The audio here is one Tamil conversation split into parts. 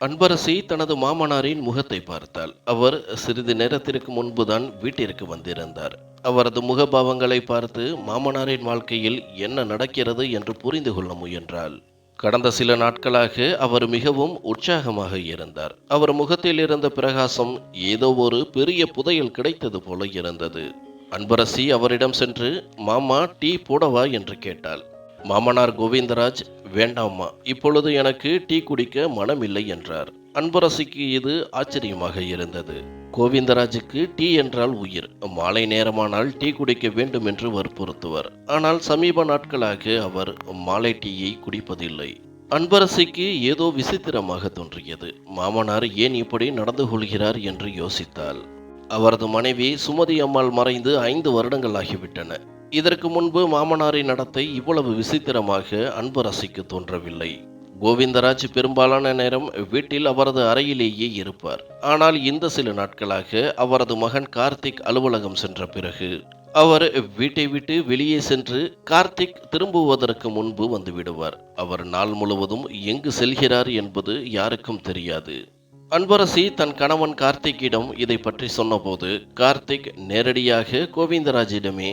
அன்பரசி தனது மாமனாரின் முகத்தை பார்த்தாள். அவர் சிறிது நேரத்திற்கு முன்புதான் வீட்டிற்கு வந்திருந்தார். அவரது முகபாவங்களை பார்த்து மாமனாரின் வாழ்க்கையில் என்ன நடக்கிறது என்று புரிந்து கொள்ள முயன்றாள். கடந்த சில நாட்களாக அவர் மிகவும் உற்சாகமாக இருந்தார். அவர் முகத்தில் இருந்த பிரகாசம் ஏதோ ஒரு பெரிய புதையல் கிடைத்தது போல இருந்தது. அன்பரசி அவரிடம் சென்று மாமா டீ போடவா? என்று கேட்டாள். மாமனார் கோவிந்தராஜ் வேண்டாம்மா. இப்பொழுது எனக்கு டீ குடிக்க மனமில்லை என்றார். அன்பரசிக்கு இது ஆச்சரியமாக இருந்தது. கோவிந்தராஜுக்கு டீ என்றால் உயிர். மாலை நேரமானால் டீ குடிக்க வேண்டும் என்று வற்புறுத்துவர். ஆனால் சமீப நாட்களாக அவர் மாலை டீயை குடிப்பதில்லை. அன்பரசிக்கு ஏதோ விசித்திரமாக தோன்றியது. மாமனார் ஏன் இப்படி நடந்து கொள்கிறார் என்று யோசித்தாள். அவரது மனைவி சுமதி அம்மாள் மறைந்து ஐந்து வருடங்கள் ஆகிவிட்டன. இதற்கு முன்பு மாமனாரின் நடத்தை இவ்வளவு விசித்திரமாக அன்பரசிக்கு தோன்றவில்லை. கோவிந்தராஜ் பெரும்பாலான நேரம் வீட்டில் அவரது அறையிலேயே இருப்பார். ஆனால் இந்த சில நாட்களாக அவரது மகன் கார்த்திக் அலுவலகம் சென்ற பிறகு அவர் வீட்டை விட்டு வெளியே சென்று கார்த்திக் திரும்புவதற்கு முன்பு வந்துவிடுவார் அவர் நாள் முழுவதும் எங்கு செல்கிறார் என்பது யாருக்கும் தெரியாது. அன்பரசி தன் கணவன் கார்த்திக்கிடம் இதை பற்றி சொன்னபோது கார்த்திக் நேரடியாக கோவிந்தராஜிடமே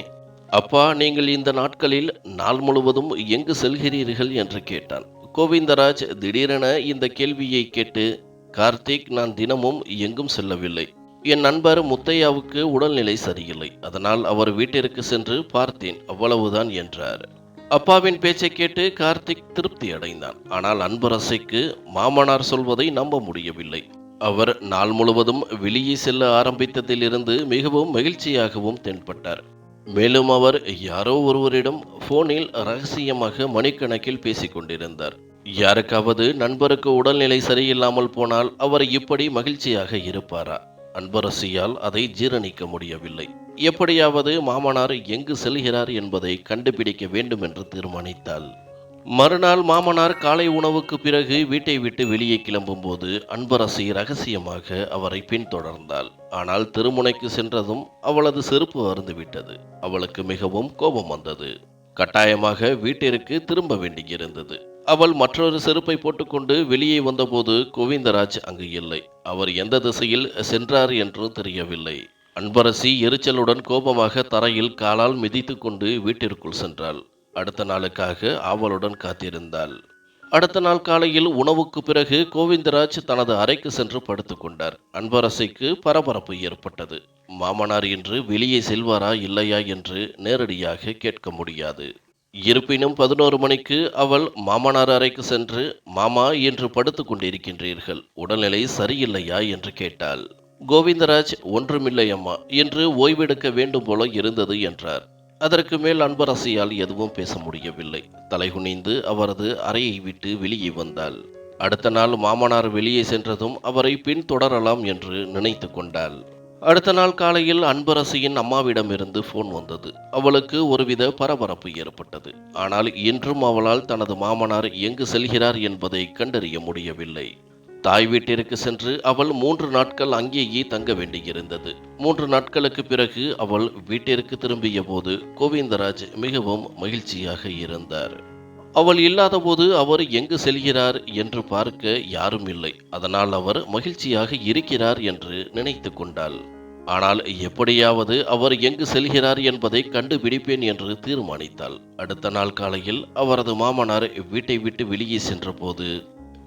அப்பா நீங்கள் இந்த நாட்களில் நாள் முழுவதும் எங்கு செல்கிறீர்கள் என்று கேட்டான். கோவிந்தராஜ் திடீரென இந்த கேள்வியை கேட்டு கார்த்திக் நான் தினமும் எங்கும் செல்லவில்லை. என் நண்பர் முத்தையாவுக்கு உடல்நிலை சரியில்லை. அதனால் அவர் வீட்டிற்கு சென்று பார்த்தேன். அவ்வளவுதான் என்றார். அப்பாவின் பேச்சை கேட்டு கார்த்திக் திருப்தி அடைந்தான். ஆனால் அன்பரசைக்கு மாமனார் சொல்வதை நம்ப முடியவில்லை. அவர் நாள் முழுவதும் வெளியே செல்ல ஆரம்பித்ததிலிருந்து மிகவும் மகிழ்ச்சியாகவும் தென்பட்டார். மேலும் அவர் யாரோ ஒருவரிடம் போனில் ரகசியமாக மணிக்கணக்கில் பேசிக்கொண்டிருந்தார். யாருக்காவது நண்பருக்கு உடல்நிலை சரியில்லாமல் போனால் அவர் இப்படி மகிழ்ச்சியாக இருப்பாரா? அன்பரசியால் அதை ஜீரணிக்க முடியவில்லை. எப்படியாவது மாமனார் எங்கு செல்கிறார் என்பதை கண்டுபிடிக்க வேண்டும் என்று தீர்மானித்தாள். மறுநாள் மாமனார் காலை உணவுக்கு பிறகு வீட்டை விட்டு வெளியே கிளம்பும்போது அன்பரசி ரகசியமாக அவரை பின்தொடர்ந்தாள். ஆனால் திருமுனைக்கு சென்றதும் அவளது செருப்பு அருந்துவிட்டது அவளுக்கு மிகவும் கோபம் வந்தது. கட்டாயமாக வீட்டிற்கு திரும்ப வேண்டியிருந்தது. அவள் மற்றொரு செருப்பை போட்டுக்கொண்டு வெளியே வந்தபோது கோவிந்தராஜ் அங்கு இல்லை. அவர் எந்த திசையில் சென்றார் என்று தெரியவில்லை. அன்பரசி எரிச்சலுடன் கோபமாக தரையில் காலால் மிதித்து கொண்டு வீட்டிற்குள் சென்றாள். அடுத்த நாளுக்காக ஆவலுடன் காத்திருந்தாள். அடுத்த நாள் காலையில் உணவுக்கு பிறகு கோவிந்தராஜ் தனது அறைக்கு சென்று படுத்துக்கொண்டார் அன்பரசைக்கு பரபரப்பு ஏற்பட்டது. மாமனார் இன்று வெளியே செல்வாரா இல்லையா என்று நேரடியாக கேட்க முடியாது. இருப்பினும் பதினோரு மணிக்கு அவள் மாமனார் அறைக்கு சென்று மாமா என்று படுத்து கொண்டிருக்கின்றீர்கள். உடல்நிலை சரியில்லையா? என்று கேட்டாள். கோவிந்தராஜ் ஒன்றுமில்லை அம்மா என்று ஓய்வெடுக்க வேண்டும் போல இருந்தது என்றார். அதற்கு மேல் அன்பரசியால் எதுவும் பேச முடியவில்லை. தலைகுனிந்து அவரது அறையை விட்டு வெளியே வந்தாள். அடுத்த நாள் மாமனார் வெளியே சென்றதும் அவரை பின்தொடரலாம் என்று நினைத்து கொண்டாள். அடுத்த நாள் காலையில் அன்பரசியின் அம்மாவிடமிருந்து போன் வந்தது. அவளுக்கு ஒருவித பரபரப்பு ஏற்பட்டது. ஆனால் இன்றும் அவளால் தனது மாமனார் எங்கு செல்கிறார் என்பதை கண்டறிய முடியவில்லை. தாய் வீட்டிற்கு சென்று அவள் மூன்று நாட்கள் அங்கேயே தங்க வேண்டியிருந்தது. மூன்று நாட்களுக்கு பிறகு அவள் வீட்டிற்கு திரும்பிய போது கோவிந்தராஜ் மிகவும் மகிழ்ச்சியாக இருந்தார். அவள் இல்லாதபோது அவர் எங்கு செல்கிறார் என்று பார்க்க யாரும் இல்லை. அதனால் அவர் மகிழ்ச்சியாக இருக்கிறார் என்று நினைத்து கொண்டாள். ஆனால் எப்படியாவது அவர் எங்கு செல்கிறார் என்பதை கண்டுபிடிப்பேன் என்று தீர்மானித்தாள். அடுத்த நாள் காலையில் அவரது மாமனார் வீட்டை விட்டு வெளியே சென்றபோது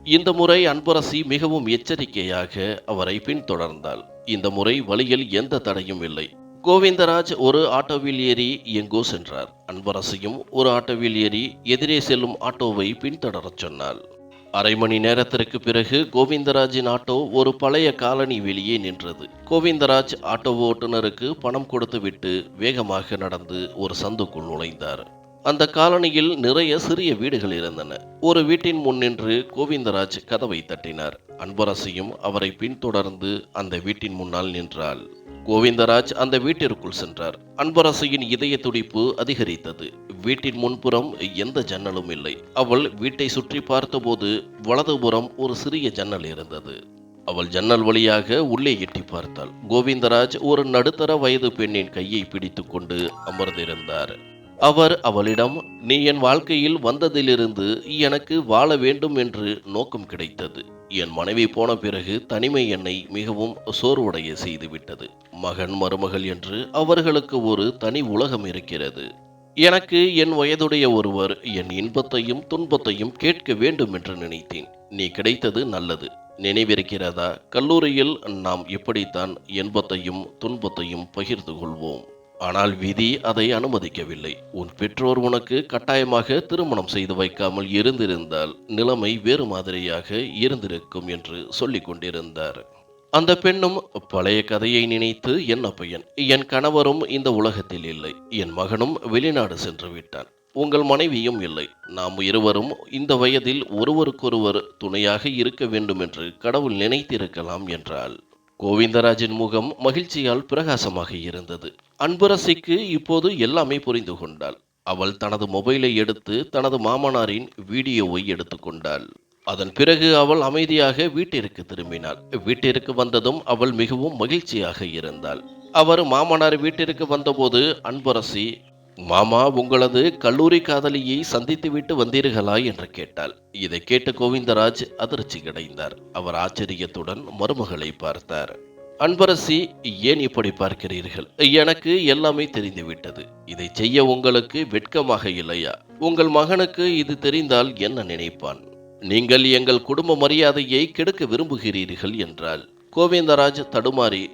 இந்த முறை அன்பரசி மிகவும் எச்சரிக்கையாக அவரை பின்தொடர்ந்தாள். இந்த முறை வழியில் எந்த தடையும் இல்லை. கோவிந்தராஜ் ஒரு ஆட்டோவில் ஏறி எங்கோ சென்றார். அன்பரசியும் ஒரு ஆட்டோவில் ஏறி எதிரே செல்லும் ஆட்டோவை பின்தொடரச் சொன்னாள். அரை மணி நேரத்திற்கு பிறகு கோவிந்தராஜின் ஆட்டோ ஒரு பழைய காலனி வெளியே நின்றது. கோவிந்தராஜ் ஆட்டோ ஓட்டுநருக்கு பணம் கொடுத்துவிட்டு வேகமாக நடந்து ஒரு சந்துக்குள் நுழைந்தார். அந்த காலனியில் நிறைய சிறிய வீடுகள் இருந்தன. ஒரு வீட்டின் முன் நின்று கோவிந்தராஜ் கதவை தட்டினார். அன்பரசியும் அவரை பின்தொடர்ந்து அந்த வீட்டின் முன்னால் நின்றாள். கோவிந்தராஜ் அந்த வீட்டிற்குள் சென்றார். அன்பரசியின் இதய துடிப்பு அதிகரித்தது. வீட்டின் முன்புறம் எந்த ஜன்னலும் இல்லை. அவள் வீட்டை சுற்றி பார்த்தபோது வலதுபுறம் ஒரு சிறிய ஜன்னல் இருந்தது. அவள் ஜன்னல் வழியாக உள்ளே எட்டி பார்த்தாள். கோவிந்தராஜ் ஒரு நடுத்தர வயது பெண்ணின் கையை பிடித்துக்கொண்டு அமர்ந்திருந்தார். அவர் அவளிடம் நீ என் வாழ்க்கையில் வந்ததிலிருந்து எனக்கு வாழ வேண்டும் என்று நோக்கம் கிடைத்தது. என் மனைவி போன பிறகு தனிமை என்னை மிகவும் சோர்வுடைய செய்துவிட்டது. மகன் மருமகள் என்று அவர்களுக்கு ஒரு தனி உலகம் இருக்கிறது. எனக்கு என் வயதுடைய ஒருவர் என் இன்பத்தையும் துன்பத்தையும் கேட்க வேண்டும் என்று நினைத்தேன். நீ கிடைத்தது நல்லது. நினைவிருக்கிறதா? கல்லூரியில் நாம் இப்படித்தான் இன்பத்தையும் துன்பத்தையும் பகிர்ந்து கொள்வோம். ஆனால் விதி அதை அனுமதிக்கவில்லை. உன் பெற்றோர் உனக்கு கட்டாயமாக திருமணம் செய்து வைக்காமல் இருந்திருந்தால் நிலைமை வேறு மாதிரியாக இருந்திருக்கும் என்று சொல்லிக் கொண்டிருந்தார். அந்த பெண்ணும் பழைய கதையை நினைத்து என்ன பையன் என் கணவரும் இந்த உலகத்தில் இல்லை. என் மகனும் வெளிநாடு சென்று விட்டான். உங்கள் மனைவியும் இல்லை. நாம் இருவரும் இந்த வயதில் ஒருவருக்கொருவர் துணையாக இருக்க வேண்டும் என்று கடவுள் நினைத்திருக்கலாம் என்றால் கோவிந்தராஜின் முகம் மகிழ்ச்சியால் பிரகாசமாக இருந்தது. அன்பரசிக்கு இப்போது எல்லாமே புரிந்து கொண்டாள். அவள் தனது மொபைலை எடுத்து தனது மாமனாரின் வீடியோவை எடுத்துக்கொண்டாள் அதன் பிறகு அவள் அமைதியாக வீட்டிற்கு திரும்பினாள். வீட்டிற்கு வந்ததும் அவள் மிகவும் மகிழ்ச்சியாக இருந்தாள். அவர் மாமனார் வீட்டிற்கு வந்தபோது அன்பரசி மாமா உங்களது கல்லூரி காதலியை சந்தித்துவிட்டு வந்தீர்களா? என்று கேட்டாள். இதை கேட்ட கோவிந்தராஜ் அதிர்ச்சி கிடைந்தார் அவர் ஆச்சரியத்துடன் மருமகளை பார்த்தார். அன்பரசி ஏன் இப்படி பார்க்கிறீர்கள்? எனக்கு எல்லாமே தெரிந்துவிட்டது. இதை செய்ய உங்களுக்கு வெட்கமாக இல்லையா? உங்கள் மகனுக்கு இது தெரிந்தால் என்ன நினைப்பான்? நீங்கள் எங்கள் குடும்ப மரியாதையை கெடுக்க விரும்புகிறீர்கள் என்றால் கோவிந்தராஜ் தடுமாறி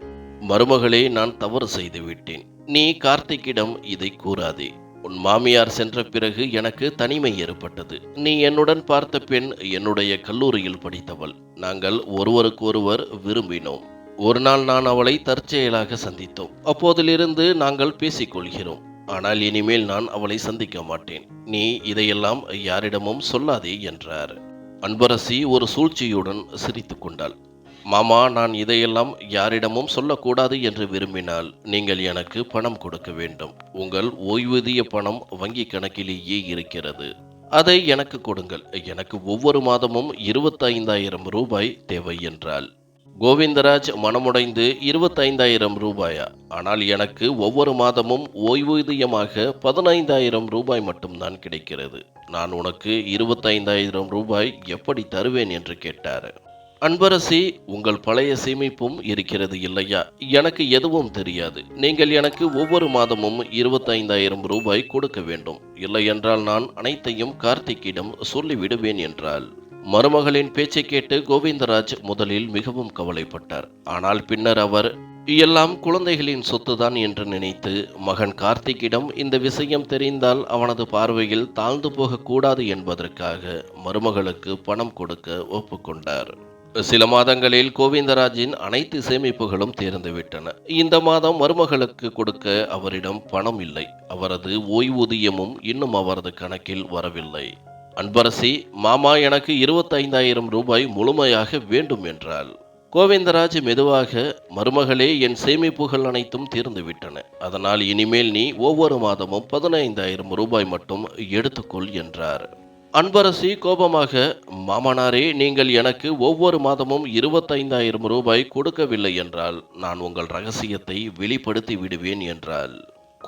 மருமகளே நான் தவறு செய்து விட்டேன் நீ கார்த்திக்கிடம் இதை கூறாதே. உன் மாமியார் சென்ற பிறகு எனக்கு தனிமை ஏற்பட்டது. நீ என்னுடன் பார்த்த பெண் என்னுடைய கல்லூரியில் படித்தவள். நாங்கள் ஒருவருக்கொருவர் விரும்பினோம். ஒரு நாள் நான் அவளை தற்செயலாக சந்தித்தோம். அப்போதிலிருந்து நாங்கள் பேசிக்கொள்கிறோம். ஆனால் இனிமேல் நான் அவளை சந்திக்க மாட்டேன். நீ இதையெல்லாம் யாரிடமும் சொல்லாதே என்றார். அன்பரசி ஒரு சூழ்ச்சியுடன் சிரித்து கொண்டாள். மாமா நான் இதையெல்லாம் யாரிடமும் சொல்லக்கூடாது என்று விரும்பினால் நீங்கள் எனக்கு பணம் கொடுக்க வேண்டும். உங்கள் ஓய்வூதிய பணம் வங்கி கணக்கிலேயே இருக்கிறது. அதை எனக்கு கொடுங்கள். எனக்கு ஒவ்வொரு மாதமும் இருபத்தைந்தாயிரம் ரூபாய் தேவை என்றாள். கோவிந்தராஜ் மனமுடைந்து இருபத்தைந்தாயிரம் ரூபாயா. ஆனால் எனக்கு ஒவ்வொரு மாதமும் ஓய்வூதியமாக பதினைந்தாயிரம் ரூபாய் மட்டும்தான் கிடைக்கிறது. நான் உனக்கு இருபத்தைந்தாயிரம் ரூபாய் எப்படி தருவேன் என்று கேட்டார். அன்பரசி உங்கள் பழைய சேமிப்பும் இருக்கிறது இல்லையா? எனக்கு எதுவும் தெரியாது. நீங்கள் எனக்கு ஒவ்வொரு மாதமும் இருபத்தைந்தாயிரம் ரூபாய் கொடுக்க வேண்டும். இல்லை என்றால் நான் அனைத்தையும் கார்த்திக்கிடம் சொல்லிவிடுவேன் என்றாள். மருமகளின் பேச்சை கேட்டு கோவிந்தராஜ் முதலில் மிகவும் கவலைப்பட்டார். ஆனால் பின்னர் அவர் எல்லாம் குழந்தைகளின் சொத்துதான் என்று நினைத்து மகன் கார்த்திக்கிடம் இந்த விஷயம் தெரிந்தால் அவனது பார்வையில் தாழ்ந்து போகக்கூடாது என்பதற்காக மருமகளுக்கு பணம் கொடுக்க ஒப்புக்கொண்டார். சில மாதங்களில் கோவிந்தராஜின் அனைத்து சேமிப்புகளும் தீர்ந்துவிட்டன. இந்த மாதம் மருமகளுக்கு கொடுக்க அவரிடம் பணம் இல்லை. அவரது ஓய்வூதியமும் இன்னும் அவரது கணக்கில் வரவில்லை. அன்பரசி மாமா எனக்கு இருபத்தைந்தாயிரம் ரூபாய் முழுமையாக வேண்டும் என்றாள். கோவிந்தராஜ் மெதுவாக மருமகளே என் சேமிப்புகள் அனைத்தும் தீர்ந்துவிட்டன. அதனால் இனிமேல் நீ ஒவ்வொரு மாதமும் பதினைந்தாயிரம் ரூபாய் மட்டும் எடுத்துக்கொள் என்றார். அன்பரசி கோபமாக மாமனாரே நீங்கள் எனக்கு ஒவ்வொரு மாதமும் இருபத்தைந்தாயிரம் ரூபாய் கொடுக்கவில்லை என்றால் நான் உங்கள் ரகசியத்தை வெளிப்படுத்தி விடுவேன் என்றாள்.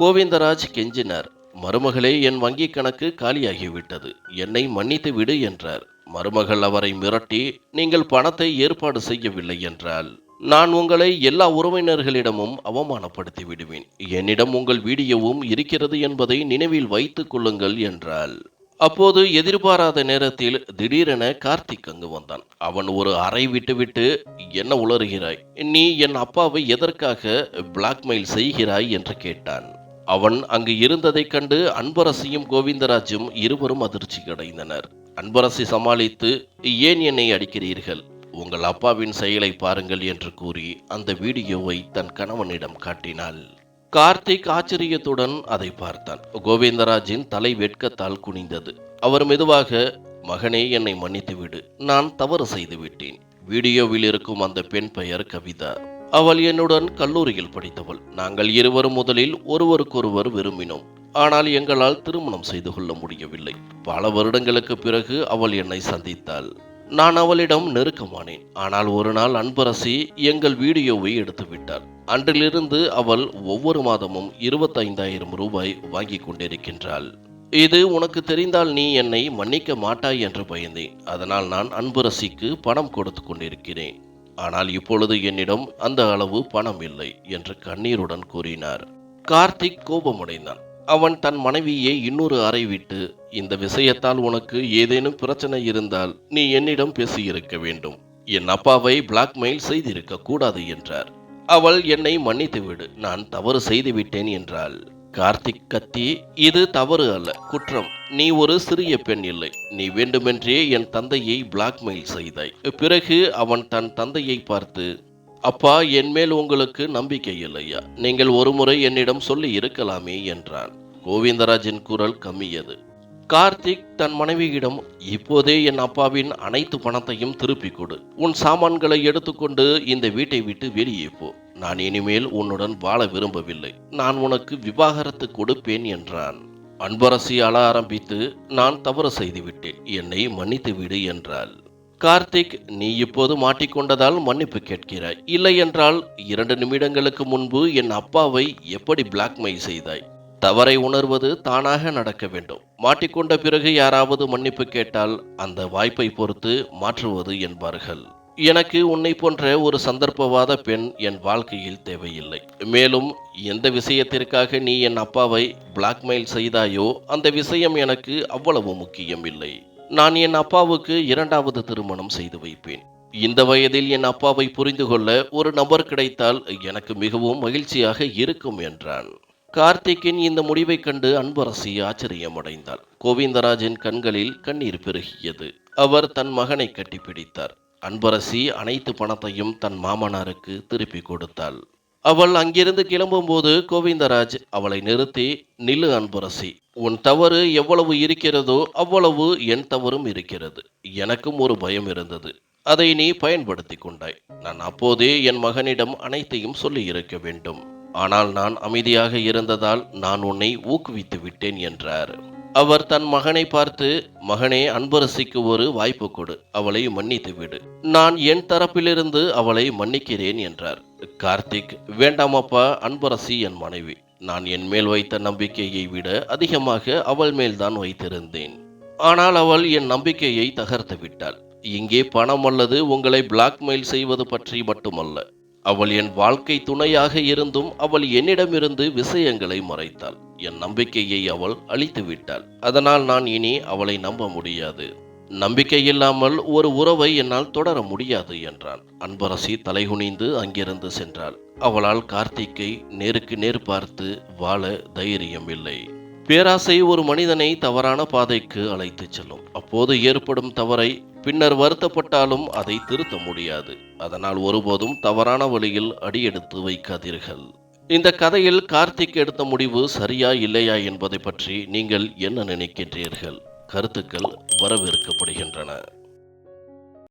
கோவிந்தராஜ் கெஞ்சினார். மருமகளே என் வங்கிக் கணக்கு காலியாகிவிட்டது. என்னை மன்னித்து விடு என்றார். மருமகள் அவரை மிரட்டி நீங்கள் பணத்தை ஏற்பாடு செய்யவில்லை என்றால் நான் உங்களை எல்லா உறவினர்களிடமும் அவமானப்படுத்தி விடுவேன். என்னிடம் உங்கள் வீடியோவும் இருக்கிறது என்பதை நினைவில் வைத்துக் கொள்ளுங்கள் என்றால் அப்போது எதிர்பாராத நேரத்தில் திடீரென கார்த்திக் அங்கு வந்தான். அவன் ஒரு அறை விட்டுவிட்டு என்ன உளறுகிறாய்? நீ என் அப்பாவை எதற்காக பிளாக்மெயில் செய்கிறாய்? என்று கேட்டான். அவன் அங்கு இருந்ததைக் கண்டு அன்பரசியும் கோவிந்தராஜும் இருவரும் அதிர்ச்சி அடைந்தனர். அன்பரசி சமாளித்து ஏன் என்னை அடிக்கிறீர்கள்? உங்கள் அப்பாவின் செயலை பாருங்கள் என்று கூறி அந்த வீடியோவை தன் கணவனிடம் காட்டினாள். கார்த்திக் ஆச்சரியத்துடன் அதை பார்த்தான். கோவிந்தராஜின் தலை வெட்கத்தால் குனிந்தது. அவர் மெதுவாக மகனே என்னை மன்னித்துவிடு. நான் தவறு செய்து விட்டேன் வீடியோவில் இருக்கும் அந்த பெண் பெயர் கவிதா. அவள் என்னுடன் கல்லூரியில் படித்தவள். நாங்கள் இருவரும் முதலில் ஒருவருக்கொருவர் விரும்பினோம். ஆனால் எங்களால் திருமணம் செய்து கொள்ள முடியவில்லை. பல வருடங்களுக்கு பிறகு அவள் என்னை சந்தித்தாள். நான் அவளிடம் நெருக்கமானேன். ஆனால் ஒரு நாள் அன்பரசி எங்கள் வீடியோவை எடுத்துவிட்டார் அன்றிலிருந்து அவள் ஒவ்வொரு மாதமும் இருபத்தைந்தாயிரம் ரூபாய் வாங்கிக் கொண்டிருக்கின்றாள். இது உனக்கு தெரிந்தால் நீ என்னை மன்னிக்க மாட்டாய் என்று பயந்தேன். அதனால் நான் அன்பரசிக்கு பணம் கொடுத்து கொண்டிருக்கிறேன். ஆனால் இப்பொழுது என்னிடம் அந்த அளவு பணம் இல்லை என்று கண்ணீருடன் கூறினார். கார்த்திக் கோபமடைந்தான். அவன் தன் மனைவியை இன்னொரு அறை விட்டு இந்த விஷயத்தால் உனக்கு ஏதேனும் பிரச்சனை இருந்தால் நீ என்னிடம் பேசியிருக்க வேண்டும். என் அப்பாவை பிளாக்மெயில் செய்திருக்க கூடாது என்றார். அவள் என்னை மன்னித்து விடு நான் தவறு செய்து விட்டேன் என்றாள். கார்த்திக் கத்தி இது தவறு அல்ல. குற்றம். நீ ஒரு சிறிய பெண் இல்லை. நீ வேண்டுமென்றே என் தந்தையை பிளாக்மெயில் செய்தாய். பிறகு அவன் தன் தந்தையை பார்த்து அப்பா என் மேல் உங்களுக்கு நம்பிக்கை இல்லையா? நீங்கள் ஒருமுறை என்னிடம் சொல்லி இருக்கலாமே என்றான். கோவிந்தராஜின் குரல் கம்மியது. கார்த்திக் தன் மனைவியிடம் இப்போதே என் அப்பாவின் அனைத்து பணத்தையும் திருப்பிக் கொடு. உன் சாமான்களை எடுத்துக்கொண்டு இந்த வீட்டை விட்டு வெளியே போ. நான் இனிமேல் உன்னுடன் வாழ விரும்பவில்லை. நான் உனக்கு விவாகரத்து கொடுப்பேன் என்றான். அன்பரசி அழ ஆரம்பித்து நான் தவறு செய்துவிட்டேன். என்னை மன்னித்து விடு என்றாள். கார்த்திக் நீ இப்போது மாட்டிக்கொண்டதால் மன்னிப்பு கேட்கிறாய். இல்லை என்றால் இரண்டு நிமிடங்களுக்கு முன்பு என் அப்பாவை எப்படி பிளாக்மெயில் செய்தாய்? தவறை உணர்வது தானாக நடக்க வேண்டும். மாட்டிக்கொண்ட பிறகு யாராவது மன்னிப்பு கேட்டால் அந்த வாய்ப்பை பொறுத்து மாற்றுவது என்பார்கள். எனக்கு உன்னை போன்ற ஒரு சந்தர்ப்பவாத பெண் என் வாழ்க்கையில் தேவையில்லை. மேலும் எந்த விஷயத்திற்காக நீ என் அப்பாவை பிளாக்மெயில் செய்தாயோ அந்த விஷயம் எனக்கு அவ்வளவு முக்கியம் இல்லை. நான் என் அப்பாவுக்கு இரண்டாவது திருமணம் செய்து வைப்பேன். இந்த வயதில் என் அப்பாவை புரிந்து கொள்ள ஒரு நபர் கிடைத்தால் எனக்கு மிகவும் மகிழ்ச்சியாக இருக்கும் என்றான். கார்த்திக்கின் இந்த முடிவைக் கண்டு அன்பரசி ஆச்சரியமடைந்தாள். கோவிந்தராஜின் கண்களில் கண்ணீர் பெருகியது. அவர் தன் மகனை கட்டிப்பிடித்தார். அன்பரசி அனைத்து பணத்தையும் தன் மாமனாருக்கு திருப்பி கொடுத்தாள். அவள் அங்கிருந்து கிளம்பும்போது கோவிந்தராஜ் அவளை நிறுத்தி நில்லு அன்பரசி உன் தவறு எவ்வளவு இருக்கிறதோ அவ்வளவு என் தவறும் இருக்கிறது. எனக்கும் ஒரு பயம் இருந்தது. அதை நீ பயன்படுத்தி கொண்டாய். நான் அப்போதே என் மகனிடம் அனைத்தையும் சொல்லி இருக்க வேண்டும். ஆனால் நான் அமைதியாக இருந்ததால் நான் உன்னை ஊக்குவித்து விட்டேன் என்றார். அவர் தன் மகனை பார்த்து மகனே அன்பரசிக்கு ஒரு வாய்ப்பு கொடு அவளை மன்னித்து விடு. நான் என் தரப்பிலிருந்து அவளை மன்னிக்கிறேன் என்றார். கார்த்திக் வேண்டாமப்பா அன்பரசி என் மனைவி. நான் என் மேல் வைத்த நம்பிக்கையை விட அதிகமாக அவள் மேல்தான் வைத்திருந்தேன். ஆனால் அவள் என் நம்பிக்கையை தகர்த்து விட்டாள். இங்கே பணம் அல்லது உங்களை பிளாக்மெயில் செய்வது பற்றி மட்டுமல்ல. அவள் என் வாழ்க்கை துணையாக இருந்தும் அவள் என்னிடமிருந்து விஷயங்களை மறைத்தாள். என் நம்பிக்கையை அவள் அழித்து விட்டாள் அதனால் நான் இனி அவளை நம்ப முடியாது. நம்பிக்கை இல்லாமல் ஒரு உறவை என்னால் தொடர முடியாது என்றான். அன்பரசி தலைகுனிந்து அங்கிருந்து சென்றாள். அவளால் கார்த்திக்கை நேருக்கு நேர் பார்த்து வாழ தைரியம் இல்லை. பேராசை ஒரு மனிதனை தவறான பாதைக்கு அழைத்துச் செல்லும். அப்போது ஏற்படும் தவறை பின்னர் வருத்தப்பட்டாலும் அதை திருத்த முடியாது. அதனால் ஒருபோதும் தவறான வழியில் அடியெடுத்து வைக்காதீர்கள். இந்த கதையில் கார்த்திக் எடுத்த முடிவு சரியா இல்லையா என்பதை பற்றி நீங்கள் என்ன நினைக்கின்றீர்கள்? கருத்துக்கள் வரவேற்கப்படுகின்றன.